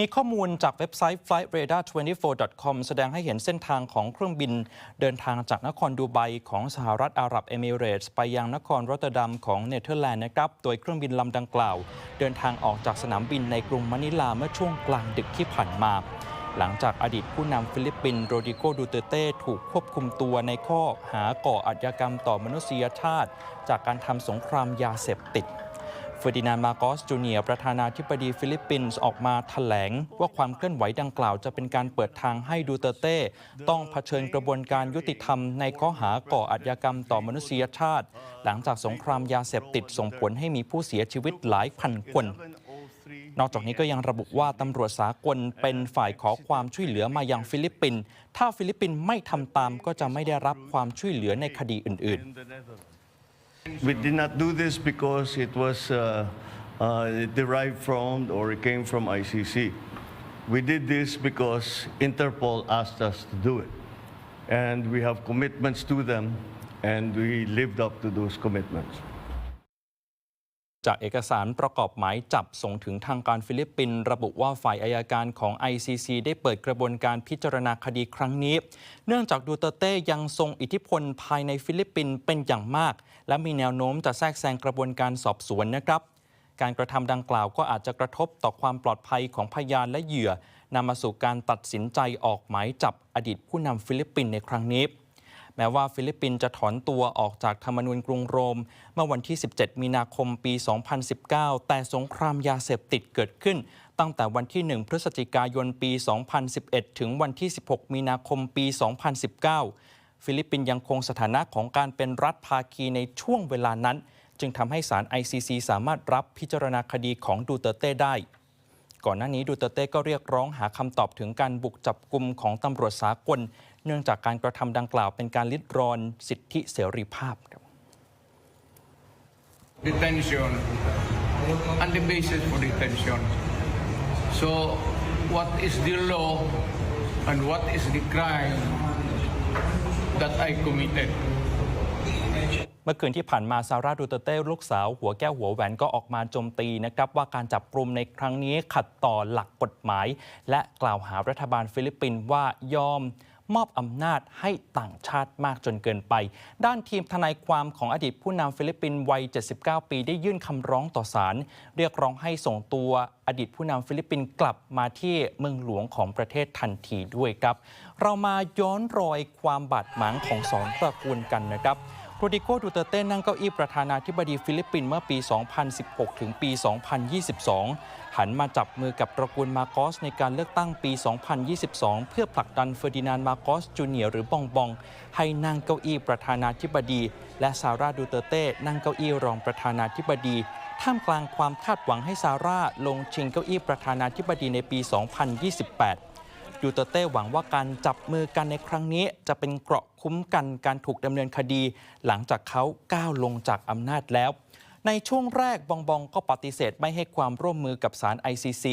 มีข้อมูลจากเว็บไซต์ flightradar24.com แสดงให้เห็นเส้นทางของเครื่องบิน เดินทางจากนครดูไบของสหรัฐอาหรับเอมิเรตส์ไปยังนครรอตเตอร์ดัมของเนเธอร์แลนด์นะครับ โดยเครื่องบินลำดังกล่าว เดินทางออกจากสนามบินในกรุงมะนิลาเมื่อช่วงกลางดึกที่ผ่านมาหลังจากอดีตผู้นำฟิลิปปินส์โรดิโกดูเตเต้ถูกควบคุมตัวในข้อหาก่ออาชญากรรมต่อมนุษยชาติ จากการทำสงครามยาเสพติด เฟอร์ดินานด์มาโกสจูเนียประธานาธิบดีฟิลิปปินส์ออกมาแถลง ว่าความเคลื่อนไหวดังกล่าวจะเป็นการเปิดทางให้ดูเตเต้ ต้องเผชิญกระบวนการยุติธรรมในข้อหาก่ออาชญากรรมต่อมนุษยชาติ หลังจากสงครามยาเสพติดส่งผลให้มีผู้เสียชีวิตหลายพันคนนอกจากนี้ก็ยังระบุว่าตำรวจสากลเป็นฝ่ายขอความช่วยเหลือมายังฟิลิปปินส์ถ้าฟิลิปปินส์ไม่ทำตามก็จะไม่ได้รับความช่วยเหลือในคดีอื่น ๆ We did not do this because it was uh, uh, derived from or it came from ICC. We did this because Interpol asked us to do it. And we have commitments to them, and we lived up to those commitments. จากเอกสารประกอบหมายจับส่งถึงทางการฟิลิปปินส์ระบุว่าฝ่ายอายการของ ICC ได้เปิดกระบวนการพิจารณาคดีครั้งนี้ เนื่องจากดูเตเต้ยังทรงอิทธิพลภายในฟิลิปปินส์เป็นอย่างมาก และมีแนวโน้มจะแทรกแซงกระบวนการสอบสวนนะครับ การกระทำดังกล่าวก็อาจจะกระทบต่อความปลอดภัยของพยานและเหยื่อนำมาสู่การตัดสินใจออกหมายจับอดีตผู้นำฟิลิปปินส์ในครั้งนี้ แม้ว่าฟิลิปปินส์จะถอนตัวออกจากธรรมนูญกรุงโรม เมื่อวันที่ 17 มีนาคมปี 2019 แต่สงครามยาเสพติดเกิดขึ้น ตั้งแต่วันที่ 1 พฤศจิกายนปี 2011 ถึงวันที่ 16 มีนาคมปี 2019 ฟิลิปปินส์ยังคงสถานะของการเป็นรัฐภาคีในช่วงเวลานั้น จึงทำให้ศาล ICC สามารถรับพิจารณาคดีของดูเตเต้ได้ก่อนหน้านี้ดูเตเต้ก็เรียกร้องหาคำตอบถึงการบุกจับกลุ่มของตำรวจสากล เนื่องจากการกระทำดังกล่าวเป็นการลิดรอนสิทธิเสรีภาพครับ detention and the basis for detention. So, what is the law and what is the crime that I committed? เมื่อคืนที่ผ่านมาซาร่าดูเตอร์เต้ลูกสาวหัวแก้วหัวแหวนก็ออกมาโจมตีนะครับว่าการจับกลุ่มในครั้งนี้ขัดต่อหลักกฎหมาย และกล่าวหารัฐบาลฟิลิปปินส์ว่ายอม มอบอำนาจให้ต่างชาติมากจนเกินไป ด้านทีมทนายความของอดีตผู้นำฟิลิปปินส์วัย 79 ปีได้ยื่นคำร้องต่อศาลเรียกร้องให้ส่งตัวอดีตผู้นำฟิลิปปินส์กลับมาที่เมืองหลวงของประเทศทันทีด้วยครับ เรามาย้อนรอยความบาดหมางของสองตระกูลกันนะครับ โรดิโกดูเตอร์เต้นั่งเก้าอี้ประธานาธิบดีฟิลิปปินส์เมื่อปี 2016 ถึงปี 2022 หันมาจับมือกับตระกูลมาโกสในการเลือกตั้งปี 2022 เพื่อผลักดันเฟอร์ดินานด์มาโกสจูเนียร์หรือบองบอง ให้นั่งเก้าอี้ประธานาธิบดี และซาร่าดูเตอร์เต้นั่งเก้าอี้รองประธานาธิบดี ท่ามกลางความคาดหวังให้ซาร่าลงชิงเก้าอี้ประธานาธิบดีในปี 2028 ยูเตเต้หวังว่าการจับมือกันในครั้งนี้ จะเป็นเกราะคุ้มกันการถูกดำเนินคดี หลังจากเขาก้าวลงจากอำนาจแล้ว ในช่วงแรกบองบองก็ปฏิเสธไม่ให้ความร่วมมือกับศาล ICC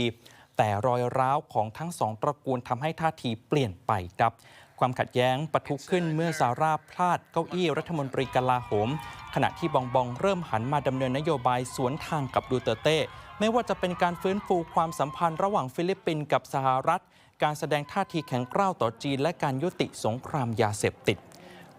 แต่รอยร้าวของทั้งสองตระกูลทำให้ท่าทีเปลี่ยนไปครับ ความขัดแย้งปะทุขึ้นเมื่อซาร่าพลาดเก้าอี้รัฐมนตรีกลาโหม ขณะที่บองบองเริ่มหันมาดำเนินนโยบายสวนทางกับดูเตเต้ ไม่ว่าจะเป็นการฟื้นฟูความสัมพันธ์ระหว่างฟิลิปปินส์กับสหรัฐ การแสดงท่าทีแข็งกร้าวต่อจีน และการยุติสงครามยาเสพติด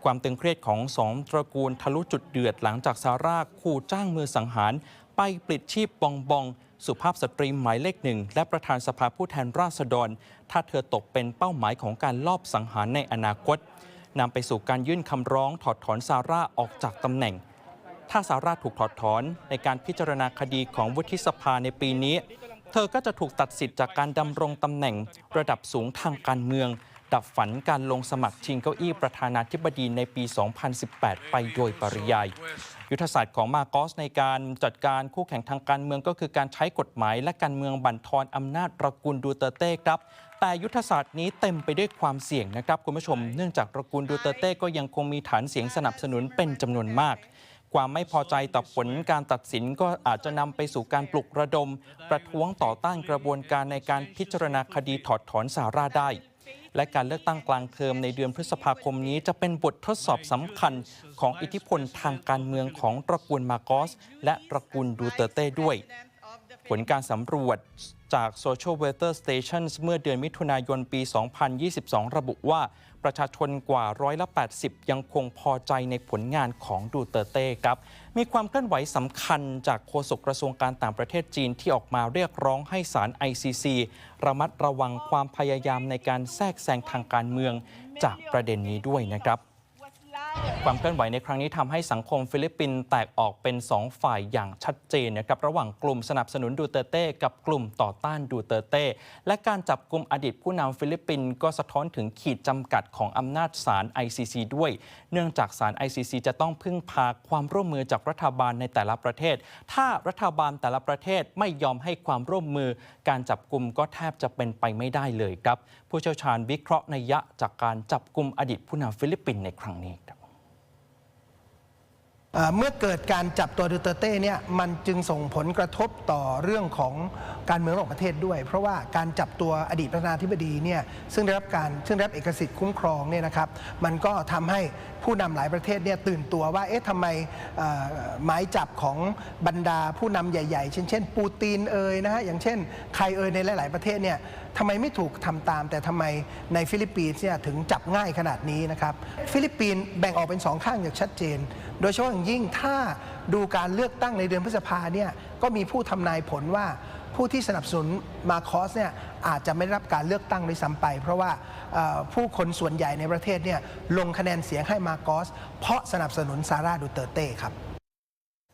ความตึงเครียดของสองตระกูลทะลุจุดเดือดหลังจากซาร่าขู่จ้างมือสังหาร ไปปลิดชีพบองบอง สุภาพสตรีหมายเลขหนึ่ง และประธานสภาผู้แทนราษฎร ถ้าเธอตกเป็นเป้าหมายของการลอบสังหารในอนาคตนำไปสู่การยื่นคำร้องถอดถอนซาร่าออกจากตำแหน่ง ถ้าซาร่าถูกถอดถอนในการพิจารณาคดีของวุฒิสภาในปีนี้ เธอก็จะถูกตัดสิทธิ์จากการดำรงตำแหน่งระดับสูงทางการเมือง ดับฝันการลงสมัครชิงเก้าอี้ประธานาธิบดีในปี 2018 ไปโดยปริยาย ยุทธศาสตร์ของมาโกสในการจัดการคู่แข่งทางการเมืองก็คือการใช้กฎหมาย และการเมืองบั่นทอนอำนาจตระกูลดูเตเต้ครับแต่ยุทธศาสตร์นี้เต็มไปด้วยความเสี่ยงนะครับคุณผู้ชม เนื่องจากตระกูลดูเตเต้ก็ยังคงมีฐานเสียงสนับสนุนเป็นจำนวนมาก ความไม่พอใจต่อผลการตัดสินก็อาจจะนำไปสู่การปลุกระดม ประท้วงต่อต้านกระบวนการในการพิจารณาคดีถอดถอนสาราได้ และการเลือกตั้งกลางเทอมในเดือนพฤษภาคมนี้จะเป็นบททดสอบสำคัญของอิทธิพลทางการเมืองของตระกูลมาโกส และตระกูลดูเตเต้ด้วย ผลการสำรวจ จาก Social Weather Stations เมื่อเดือนมิถุนายนปี 2022 ระบุว่าประชาชนกว่าร้อยละ80 ยังคงพอใจในผลงานของดูเตอร์เต้ครับ มีความเคลื่อนไหวสำคัญจากโฆษกกระทรวงการต่างประเทศจีนที่ออกมาเรียกร้องให้ศาล ICC ระมัดระวังความพยายามในการแทรกแซงทางการเมืองจากประเด็นนี้ด้วยนะครับ ความเคลื่อนไหวในครั้งนี้ทำให้สังคมฟิลิปปินส์แตกออกเป็น 2 ฝ่ายอย่างชัดเจนนะครับระหว่างกลุ่มสนับสนุนดูเตเต้ กับกลุ่มต่อต้านดูเตเต้ และการจับกลุ่มอดีตผู้นำฟิลิปปินส์ก็สะท้อนถึงขีดจำกัดของอำนาจศาล ICC ด้วย เนื่องจากศาล ICC จะต้องพึ่งพาความร่วมมือจากรัฐบาลในแต่ละประเทศ ถ้ารัฐบาลแต่ละประเทศไม่ยอมให้ความร่วมมือ การจับกลุ่มก็แทบจะเป็นไปไม่ได้เลยครับผู้เชี่ยวชาญวิเคราะห์นัยยะจากการจับกลุ่มอดีตผู้นำฟิลิปปินส์ในครั้งนี้ครับ เมื่อเกิดการจับตัวดูเตเต้เนี่ยมันจึงส่งผลกระทบต่อเรื่องของการเมืองระหว่างประเทศด้วย เพราะว่าการจับตัวอดีตประธานาธิบดีเนี่ยซึ่งได้รับการซึ่งได้รับเอกสิทธิ์คุ้มครองเนี่ยนะครับมันก็ทำให้ผู้นำหลายประเทศเนี่ยตื่นตัวว่าเอ๊ะทำไมหมายจับของบรรดาผู้นำใหญ่ ๆ เช่นเช่น ปูตินเอ่ยนะฮะอย่างเช่นใครเอ่ยในหลาย ๆประเทศเนี่ยทำไมไม่ถูกทำตาม แต่ทำไมในฟิลิปปินส์เนี่ยถึงจับง่ายขนาดนี้นะครับฟิลิปปินส์แบ่งออกเป็นสองข้างอย่างชัดเจน โดยเฉพาะอย่างยิ่งถ้าดูการเลือกตั้งในเดือนพฤษภาเนี่ยก็มีผู้ทำนายผลว่าผู้ที่สนับสนุนมาคอสเนี่ยอาจจะไม่ได้รับการเลือกตั้งด้วยซ้ำไป เพราะว่าผู้คนส่วนใหญ่ในประเทศเนี่ยลงคะแนนเสียงให้มาคอส เพราะสนับสนุนซาร่าดูเตอร์เต้ครับ